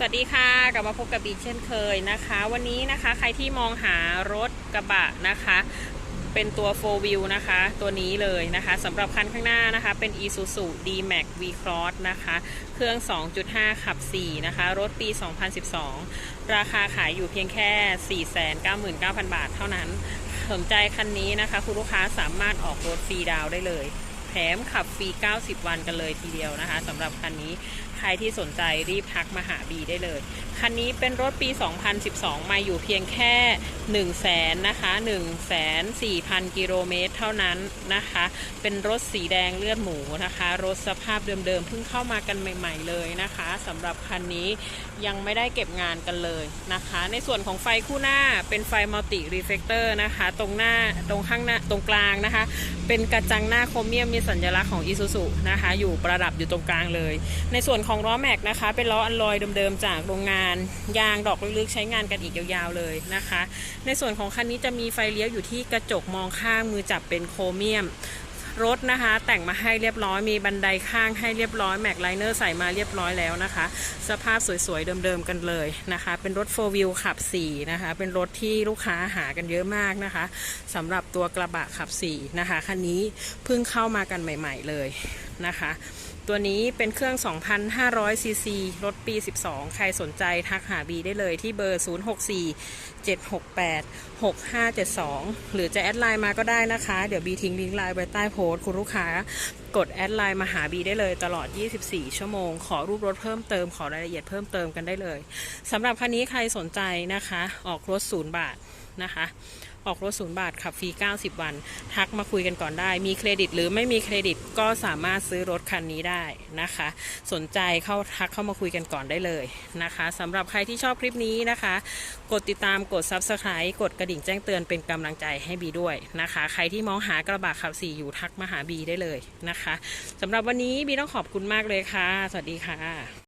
สวัสดีค่ะกลับมาพบกับบีเช่นเคยนะคะ วันนี้นะคะใครที่มองหารถกระบะนะคะ เป็นตัว 4 wheel นะคะ ตัวนี้เลยนะคะสำหรับคันข้างหน้านะคะ เป็น Isuzu D-Max V-Cross นะคะ เครื่อง 2.5 ขับ 4 นะคะ รถปี 2012 ราคาขายอยู่เพียงแค่ 499,000 บาทเท่านั้น สนใจคันนี้นะคะ คุณลูกค้าสามารถออกรถฟรีดาวได้เลย แถมขับฟรี 90 วันกันเลยทีเดียวนะคะสำหรับคันนี้ใครที่สนใจรีบทักมาหาบีได้เลย คันนี้เป็นรถปี 2012 มาอยู่เพียงแค่ 1 0 0 0 0แสนนะคะ1 4 0 0 0 กิโลเมตรเท่านั้นนะคะ เป็นรถสีแดงเลือดหมูนะคะ รถสภาพเดิมๆเพิ่งเข้ามากันใหม่ ๆ เลยนะคะสำหรับคันนี้ยังไม่ได้เก็บงานกันเลยนะคะ ในส่วนของไฟคู่หน้าเป็นไฟมัลติรีเฟกเตอร์นะคะ ตรงหน้าตรงข้างหน้าตรงกลางนะคะ เป็นกระจังหน้าโครเมียมมีสัญลักษณ์ของอีซูซุนะคะอยู่ประดับอยู่ตรงกลางเลย ในส่วนของล้อแม็กนะคะ เป็นล้ออัลลอยเดิมๆจากโรงงานยางดอกลึกๆ ใช้งานกันอีกยาวๆเลยนะคะ ในส่วนของคันนี้จะมีไฟเลี้ยวอยู่ที่กระจกมองข้างมือจับเป็นโครเมียม รถนะคะ แต่งมาให้เรียบร้อยมีบันไดข้างให้เรียบร้อยแม็กไลเนอร์ใส่มาเรียบร้อยแล้วนะคะ สภาพสวยๆเดิมๆกันเลยนะคะ เป็นรถ 4 wheel ขับ4นะคะ เป็นรถที่ลูกค้าหากันเยอะมากนะคะสำหรับตัวกระบะขับ4นะคะคันนี้เพิ่งเข้ามากันใหม่ ๆเลยนะคะ ตัวนี้เป็นเครื่อง 2,500 ซีซี รถปี 12 ใครสนใจทักหาบีได้เลยที่เบอร์ 064 768 6572 หรือจะแอดไลน์มาก็ได้นะคะ เดี๋ยวบีทิ้งลิงก์ไลน์ไว้ใต้โพสต์คุณลูกค้ากดแอดไลน์มาหาบีได้เลยตลอด 24 ชั่วโมง ขอรูปรถเพิ่มเติม ขอรายละเอียดเพิ่มเติมกันได้เลยสำหรับคันนี้ใครสนใจนะคะ ออกรถศูนย์บาทนะคะออกรถศูนย์บาทขับฟรี 90 วัน ทักมาคุยกันก่อนได้ มีเครดิตหรือไม่มีเครดิตก็สามารถซื้อรถคันนี้ได้นะคะ สนใจเข้าทักเข้ามาคุยกันก่อนได้เลยนะคะสำหรับใครที่ชอบคลิปนี้นะคะ กดติดตามกด Subscribe กดกระดิ่งแจ้งเตือนเป็นกำลังใจให้บีด้วยนะคะ ใครที่มองหากระบะขับสี่อยู่ทักมาหาบีได้เลยนะคะนะคะสำหรับวันนี้บีต้องขอบคุณมากเลยค่ะ สวัสดีค่ะ